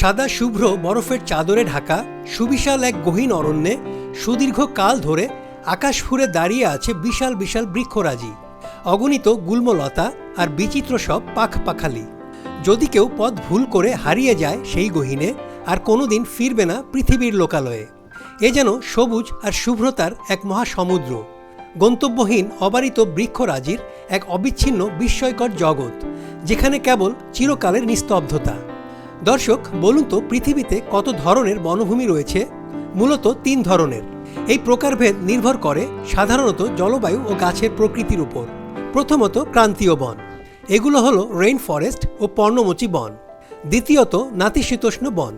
সাদা শুভ্র বরফের চাদরে ঢাকা, সুবিশাল এক গহীন অরণ্যে সুদীর্ঘ কাল ধরে আকাশ ফুরে দাঁড়িয়ে আছে বিশাল বিশাল বৃক্ষরাজি। অগণিত গুল্মলতা আর বিচিত্র সব পাখ পাখালি যদি কেউ পথ ভুল করে হারিয়ে যায় সেই গহীনে, আর কোনোদিন ফিরবে না পৃথিবীর লোকালয়ে। এ যেন সবুজ আর শুভ্রতার এক মহাসমুদ্র। গন্তব্যহীন অবারিত বৃক্ষরাজির এক অবিচ্ছিন্ন বিস্ময়কর জগৎ, যেখানে কেবল চিরকালের নিস্তব্ধতা। দর্শক, বলুন তো পৃথিবীতে কত ধরনের বনভূমি রয়েছে? মূলত তিন ধরনের। এই প্রকারভেদ নির্ভর করে সাধারণত জলবায়ু ও গাছের প্রকৃতির উপর। প্রথমত ক্রান্তীয় বন। এগুলো হলো রেইন ফরেস্ট ও পর্ণমোচী বন। দ্বিতীয়ত নাতিশীতোষ্ণ বন।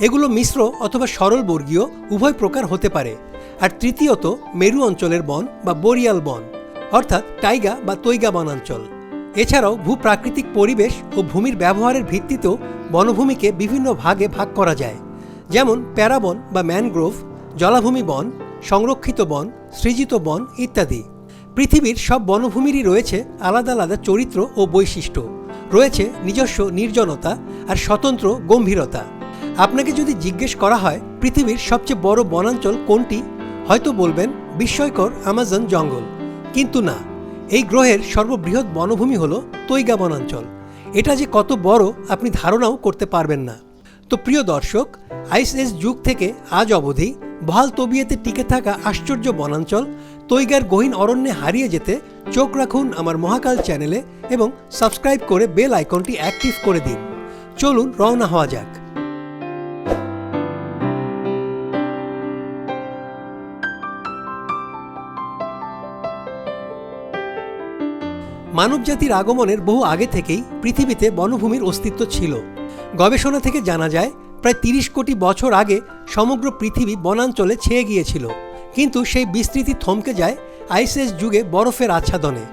এগুলো মিশ্র অথবা সরলবর্গীয়, উভয় প্রকার হতে পারে। আর তৃতীয়ত মেরু অঞ্চলের বন বা বরিয়াল বন, অর্থাৎ টাইগা বা তৈগা বনাঞ্চল। এছাড়াও ভূপ্রাকৃতিক পরিবেশ ও ভূমির ব্যবহারের ভিত্তিতেও বনভূমিকে বিভিন্ন ভাগে ভাগ করা যায়। যেমন প্যারাবন বা ম্যানগ্রোভ, জলাভূমি বন, সংরক্ষিত বন, সৃজিত বন ইত্যাদি। পৃথিবীর সব বনভূমিরই রয়েছে আলাদা আলাদা চরিত্র ও বৈশিষ্ট্য। রয়েছে নিজস্ব নির্জনতা আর স্বতন্ত্র গম্ভীরতা। আপনাকে যদি জিজ্ঞেস করা হয়, পৃথিবীর সবচেয়ে বড় বনাঞ্চল কোনটি? হয়তো বলবেন, বিস্ময়কর আমাজন জঙ্গল। কিন্তু না, এই গ্রহের সর্ববৃহৎ বনভূমি হল তৈগা বনাঞ্চল। এটা যে কত বড়, আপনি ধারণাও করতে পারবেন না। তো প্রিয় দর্শক আইসএস যুগ থেকে আজ অবধি বহাল তবিয়েতে টিকে থাকা আশ্চর্য বনাঞ্চল, তৈগার গহীন অরণ্যে হারিয়ে যেতে চোখ রাখুন আমার মহাকাল চ্যানেলে এবং সাবস্ক্রাইব করে বেল আইকনটি অ্যাক্টিভ করে দিন। চলুন রওনা হওয়া যাক। মানবজাতির আগমনের বহু আগে থেকেই পৃথিবীতে বনভূমির অস্তিত্ব ছিল। গবেষণা থেকে জানা যায়, প্রায় তিরিশ কোটি বছর আগে সমগ্র পৃথিবী বনাঞ্চলে ছেয়ে গিয়েছিল। কিন্তু সেই বিস্তৃতি থমকে যায় আইসেস যুগে বরফের আচ্ছাদনে।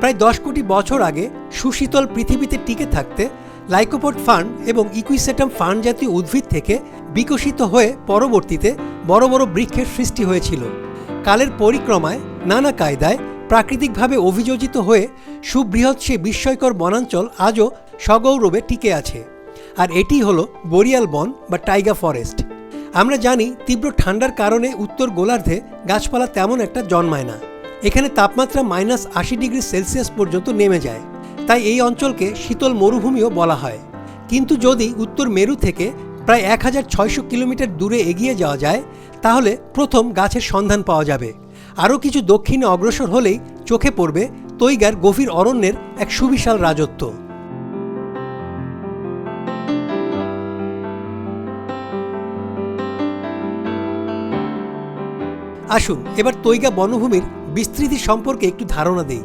প্রায় দশ কোটি বছর আগে সুশীতল পৃথিবীতে টিকে থাকতে লাইকোপট ফার্ন এবং ইকুইসেটাম ফার্ন জাতীয় উদ্ভিদ থেকে বিকশিত হয়ে পরবর্তীতে বড় বড় বৃক্ষের সৃষ্টি হয়েছিল। কালের পরিক্রমায়, নানা কায়দায় প্রাকৃতিকভাবে অভিযোজিত হয়ে সুবৃহৎ সে বিস্ময়কর বনাঞ্চল আজও সগৌরবে টিকে আছে। আর এটি হলো বরিয়াল বন বা টাইগা ফরেস্ট। আমরা জানি তীব্র ঠান্ডার কারণে উত্তর গোলার্ধে গাছপালা তেমন একটা জন্মায় না। এখানে তাপমাত্রা মাইনাস আশি ডিগ্রি সেলসিয়াস পর্যন্ত নেমে যায়। তাই এই অঞ্চলকে শীতল মরুভূমিও বলা হয়। কিন্তু যদি উত্তর মেরু থেকে প্রায় এক হাজার ছয়শো কিলোমিটার দূরে এগিয়ে যাওয়া যায়, তাহলে প্রথম গাছের সন্ধান পাওয়া যাবে। আরও কিছু দক্ষিণে অগ্রসর হলেই চোখে পড়বে তৈগার গভীর অরণ্যের এক সুবিশাল রাজত্ব। আসুন, এবার তৈগা বনভূমির বিস্তৃতি সম্পর্কে একটু ধারণা দেই।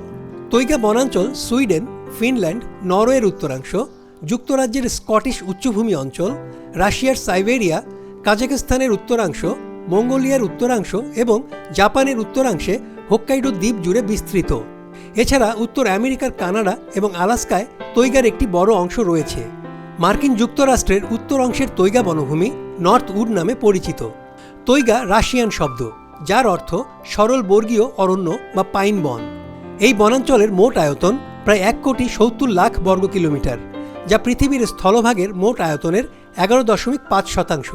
তৈগা বনাঞ্চল সুইডেন, ফিনল্যান্ড, নরওয়ের উত্তরাংশ, যুক্তরাজ্যের স্কটিশ উচ্চভূমি অঞ্চল, রাশিয়ার সাইবেরিয়া কাজাকিস্তানের উত্তরাংশ মঙ্গোলিয়ার উত্তরাংশ এবং জাপানের উত্তরাংশে হোক্কাইডো দ্বীপ জুড়ে বিস্তৃত। এছাড়া উত্তর আমেরিকার কানাডা এবং আলাস্কায় তৈগার একটি বড় অংশ রয়েছে। মার্কিন যুক্তরাষ্ট্রের উত্তর অংশের তৈগা বনভূমি নর্থ উড নামে পরিচিত। তৈগা রাশিয়ান শব্দ, যার অর্থ সরল বর্গীয় অরণ্য বা পাইন বন। এই বনাঞ্চলের মোট আয়তন প্রায় এক কোটি সত্তর লাখ বর্গ কিলোমিটার যা পৃথিবীর স্থলভাগের মোট আয়তনের এগারো দশমিক পাঁচ শতাংশ।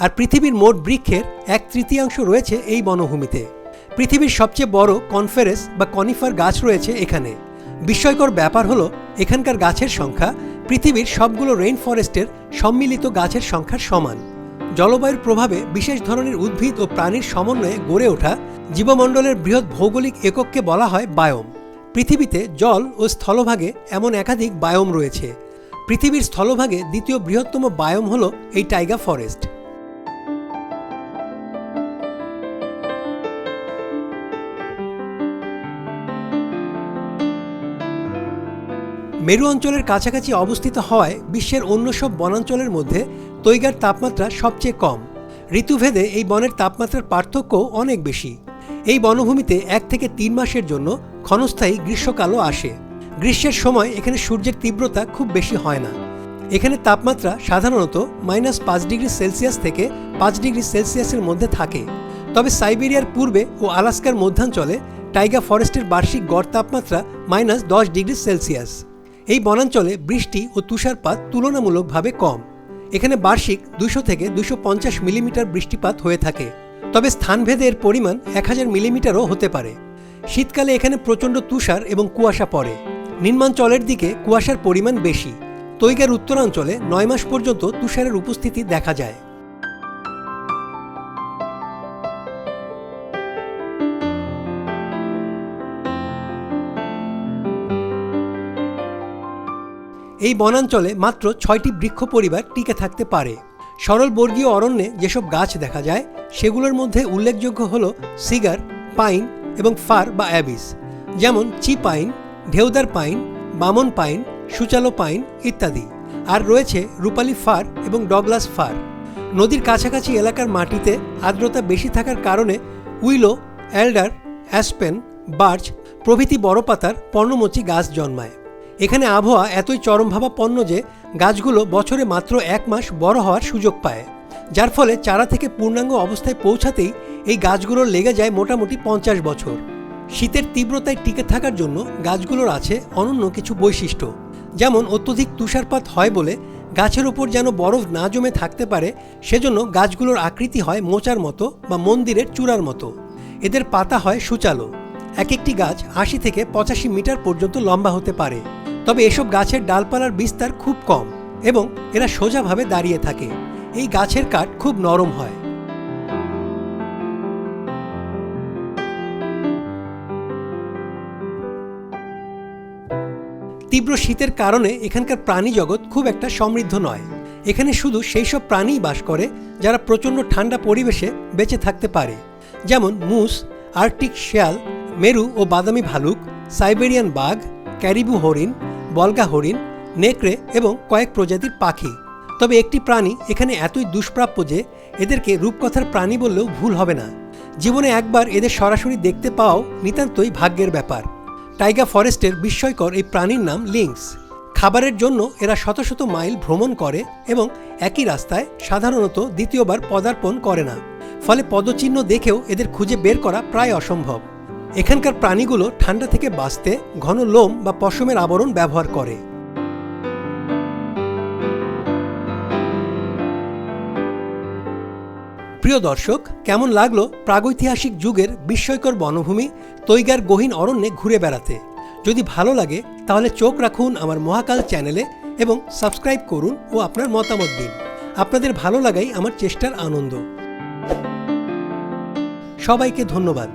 আর পৃথিবীর মোট বৃক্ষের এক তৃতীয়াংশ রয়েছে এই বনভূমিতে। পৃথিবীর সবচেয়ে বড় কনফারেন্স বা কনিফার গাছ রয়েছে এখানে। বিস্ময়কর ব্যাপার হলো, এখানকার গাছের সংখ্যা পৃথিবীর সবগুলো রেইন ফরেস্টের সম্মিলিত গাছের সংখ্যার সমান। জলবায়ুর প্রভাবে বিশেষ ধরনের উদ্ভিদ ও প্রাণীর সমন্বয়ে গড়ে ওঠা জীবমণ্ডলের বৃহৎ ভৌগোলিক একককে বলা হয় বায়োম। পৃথিবীতে জল ও স্থলভাগে এমন একাধিক বায়োম রয়েছে। পৃথিবীর স্থলভাগে দ্বিতীয় বৃহত্তম বায়োম হল এই টাইগা ফরেস্ট। মেরু অঞ্চলের কাছাকাছি অবস্থিত হওয়ায় বিশ্বের অন্য সব বনাঞ্চলের মধ্যে তৈগার তাপমাত্রা সবচেয়ে কম। ঋতুভেদে এই বনের তাপমাত্রার পার্থক্য অনেক বেশি। এই বনভূমিতে এক থেকে তিন মাসের জন্য ক্ষণস্থায়ী গ্রীষ্মকালও আসে। গ্রীষ্মের সময় এখানে সূর্যের তীব্রতা খুব বেশি হয় না। এখানে তাপমাত্রা সাধারণত মাইনাস পাঁচ ডিগ্রি সেলসিয়াস থেকে পাঁচ ডিগ্রি সেলসিয়াসের মধ্যে থাকে। তবে সাইবেরিয়ার পূর্বে ও আলাস্কার মধ্যাঞ্চলে টাইগা ফরেস্টের বার্ষিক গড় তাপমাত্রা মাইনাস দশ ডিগ্রি সেলসিয়াস। এই বনাঞ্চলে বৃষ্টি ও তুষারপাত তুলনামূলকভাবে কম। এখানে বার্ষিক দুশো থেকে দুশো পঞ্চাশ মিলিমিটার বৃষ্টিপাত হয়ে থাকে। তবে স্থানভেদে এর পরিমাণ এক হাজার মিলিমিটারও হতে পারে। শীতকালে এখানে প্রচণ্ড তুষার এবং কুয়াশা পড়ে। নিম্নাঞ্চলের দিকে কুয়াশার পরিমাণ বেশি। তৈগার উত্তরাঞ্চলে নয় মাস পর্যন্ত তুষারের উপস্থিতি দেখা যায়। এই বনাঞ্চলে মাত্র ছয়টি বৃক্ষ পরিবার টিকে থাকতে পারে। সরল বর্গীয় অরণ্যে যেসব গাছ দেখা যায়, সেগুলোর মধ্যে উল্লেখযোগ্য হল সিগার, পাইন এবং ফার বা অ্যাবিস, যেমন চি পাইন, ঢেউদার পাইন, বামন পাইন, সুচালো পাইন ইত্যাদি, আর রয়েছে রূপালী ফার এবং ডগলাস ফার। নদীর কাছাকাছি এলাকার মাটিতে আর্দ্রতা বেশি থাকার কারণে উইলো এল্ডার অ্যাসপেন, বার্চ প্রভৃতি বড় পাতার পর্ণমোচী গাছ জন্মায়। এখানে আবহাওয়া এতই চরমভাবাপন্ন যে গাছগুলো বছরে মাত্র এক মাস বড় হওয়ার সুযোগ পায়। যার ফলে চারা থেকে পূর্ণাঙ্গ অবস্থায় পৌঁছাতেই এই গাছগুলোর লেগে যায় মোটামুটি পঞ্চাশ বছর। শীতের তীব্রতায় টিকে থাকার জন্য গাছগুলোর আছে অনন্য কিছু বৈশিষ্ট্য। যেমন অত্যধিক তুষারপাত হয় বলে গাছের ওপর যেন বরফ না জমে থাকতে পারে, সেজন্য গাছগুলোর আকৃতি হয় মোচার মতো বা মন্দিরের চূড়ার মতো। এদের পাতা হয় সুচালো। এক একটি গাছ আশি থেকে পঁচাশি মিটার পর্যন্ত লম্বা হতে পারে। তবে এসব গাছের ডালপালার বিস্তার খুব কম এবং এরা সোজাভাবে দাঁড়িয়ে থাকে। এই গাছের কাঠ খুব নরম হয়। তীব্র শীতের কারণে এখানকার প্রাণী জগৎ খুব একটা সমৃদ্ধ নয়। এখানে শুধু সেই সব প্রাণীই বাস করে যারা প্রচণ্ড ঠান্ডা পরিবেশে বেঁচে থাকতে পারে। যেমন মুস, আর্কটিক শেয়াল, মেরু ও বাদামি ভালুক, সাইবেরিয়ান বাঘ, ক্যারিবু হরিণ বলগা হরিণ, নেকড়ে এবং কয়েক প্রজাতির পাখি। তবে একটি প্রাণী এখানে এতই দুষ্প্রাপ্য যে এদেরকে রূপকথার প্রাণী বললেও ভুল হবে না। জীবনে একবার এদের সরাসরি দেখতে পাওয়াও নিতান্তই ভাগ্যের ব্যাপার। টাইগার ফরেস্টের বিস্ময়কর এই প্রাণীর নাম লিংস। খাবারের জন্য এরা শত শত মাইল ভ্রমণ করে এবং একই রাস্তায় সাধারণত দ্বিতীয়বার পদার্পণ করে না। ফলে পদচিহ্ন দেখেও এদের খুঁজে বের করা প্রায় অসম্ভব। এখানকার প্রাণীগুলো ঠান্ডা থেকে বাঁচতে ঘন লোম বা পশমের আবরণ ব্যবহার করে। প্রিয় দর্শক, কেমন লাগল প্রাগৈতিহাসিক যুগের বিস্ময়কর বনভূমি তৈগার গহীন অরণ্যে ঘুরে বেড়াতে? যদি ভালো লাগে, তাহলে চোখ রাখুন আমার মহাকাল চ্যানেলে এবং সাবস্ক্রাইব করুন ও আপনার মতামত দিন। আপনাদের ভালো লাগাই আমার চেষ্টার আনন্দ। সবাইকে ধন্যবাদ।